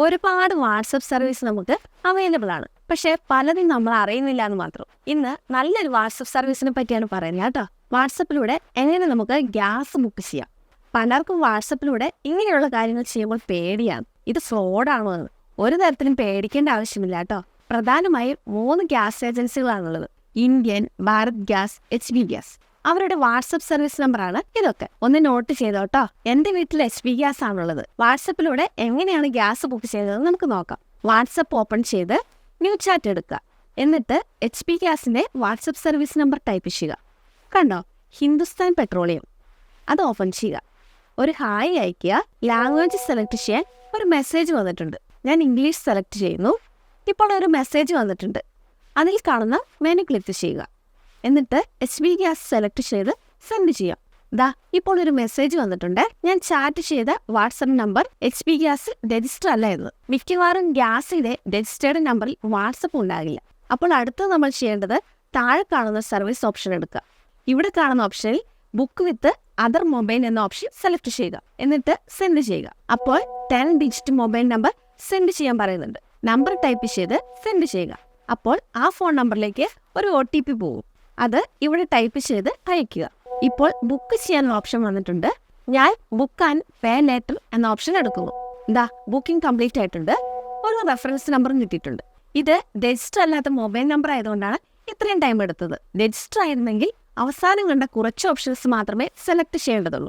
ഒരുപാട് WhatsApp service നമുക്ക് available ആണ്. പക്ഷേ പലതും നമ്മൾ അറിയുന്നില്ല എന്ന് മാത്രം. ഇന്ന് നല്ലൊരു വാട്സപ്പ് സർവീസിനെ പറ്റിയാണ് പറയുന്നത് കേട്ടോ. വാട്സപ്പിലൂടെ എങ്ങനെ നമുക്ക് ഗ്യാസ് ബുക്ക് ചെയ്യാം? പലർക്കും വാട്സപ്പിലൂടെ ഇങ്ങനെയുള്ള കാര്യങ്ങൾ ചെയ്യുമ്പോൾ പേടിയാണ്. ഇത് ഫ്രോഡാണോ എന്ന്. ഒരു തരത്തിലും പേടിക്കേണ്ട ആവശ്യമില്ല കേട്ടോ. പ്രധാനമായും മൂന്ന് gas ഏജൻസികളാണുള്ളത്. Indian Bharat gas H B gas. അവരുടെ വാട്സപ്പ് സർവീസ് നമ്പറാണ് ഇതൊക്കെ. ഒന്ന് നോട്ട് ചെയ്തോട്ടോ എന്റെ വീട്ടിൽ എച്ച് പി ഗ്യാസ് ആണുള്ളത്. വാട്സപ്പിലൂടെ എങ്ങനെയാണ് ഗ്യാസ് ബുക്ക് ചെയ്തതെന്ന് നമുക്ക് നോക്കാം. വാട്സപ്പ് ഓപ്പൺ ചെയ്ത് ന്യൂ ചാറ്റ് എടുക്കുക. എന്നിട്ട് എച്ച് പി ഗ്യാസിന്റെ വാട്സപ്പ് സർവീസ് നമ്പർ ടൈപ്പ് ചെയ്യുക. കണ്ടോ? ഹിന്ദുസ്ഥാൻ പെട്രോളിയം. അത് ഓപ്പൺ ചെയ്യുക. ഒരു ഹായ് അയക്കുക ലാംഗ്വേജ് സെലക്ട് ചെയ്യാൻ ഒരു മെസ്സേജ് വന്നിട്ടുണ്ട്. ഞാൻ ഇംഗ്ലീഷ് സെലക്ട് ചെയ്യുന്നു. ഇപ്പോൾ ഒരു മെസ്സേജ് വന്നിട്ടുണ്ട്. അതിൽ കാണുന്ന മെനു ക്ലിക്ക് ചെയ്യുക. എന്നിട്ട് എച്ച് ബി ഗ്യാസ് സെലക്ട് ചെയ്ത് സെൻഡ് ചെയ്യാം. ദാ ഇപ്പോൾ ഒരു മെസ്സേജ് വന്നിട്ടുണ്ട്. ഞാൻ ചാറ്റ് ചെയ്ത WhatsApp number H P gas register അല്ല എന്ന്. മിക്കവാറും ഗ്യാസിന്റെ രജിസ്റ്റേർഡ് നമ്പറിൽ വാട്സപ്പ് ഉണ്ടാകില്ല. അപ്പോൾ അടുത്ത് നമ്മൾ ചെയ്യേണ്ടത് താഴെ കാണുന്ന സർവീസ് ഓപ്ഷൻ എടുക്കുക. ഇവിടെ കാണുന്ന ഓപ്ഷനിൽ ബുക്ക് വിത്ത് അതർ മൊബൈൽ എന്ന ഓപ്ഷൻ സെലക്ട് ചെയ്യുക. എന്നിട്ട് സെൻഡ് ചെയ്യുക. അപ്പോൾ ten digit mobile number send ചെയ്യാൻ പറയുന്നുണ്ട്. നമ്പർ ടൈപ്പ് ചെയ്ത് സെൻഡ് ചെയ്യുക. അപ്പോൾ ആ ഫോൺ നമ്പറിലേക്ക് ഒരു ഒ ടി പി പോകും. അത് ഇവിടെ ടൈപ്പ് ചെയ്ത് അയക്കുക ഇപ്പോൾ ബുക്ക് ചെയ്യാനുള്ള ഓപ്ഷൻ വന്നിട്ടുണ്ട്. ഞാൻ ബുക്ക് ആൻഡ് പേ ലേറ്റർ എന്ന ഓപ്ഷൻ എടുക്കുന്നു. എന്താ ബുക്കിംഗ് കംപ്ലീറ്റ് ആയിട്ടുണ്ട്. ഒരു റെഫറൻസ് നമ്പറും കിട്ടിയിട്ടുണ്ട്. ഇത് രജിസ്റ്റർ അല്ലാത്ത മൊബൈൽ നമ്പർ ആയതുകൊണ്ടാണ് ഇത്രയും ടൈം എടുത്തത്. രജിസ്റ്റർ ആയിരുന്നെങ്കിൽ അവസാനം കണ്ട കുറച്ച് ഓപ്ഷൻസ് മാത്രമേ സെലക്ട് ചെയ്യേണ്ടതുള്ളൂ.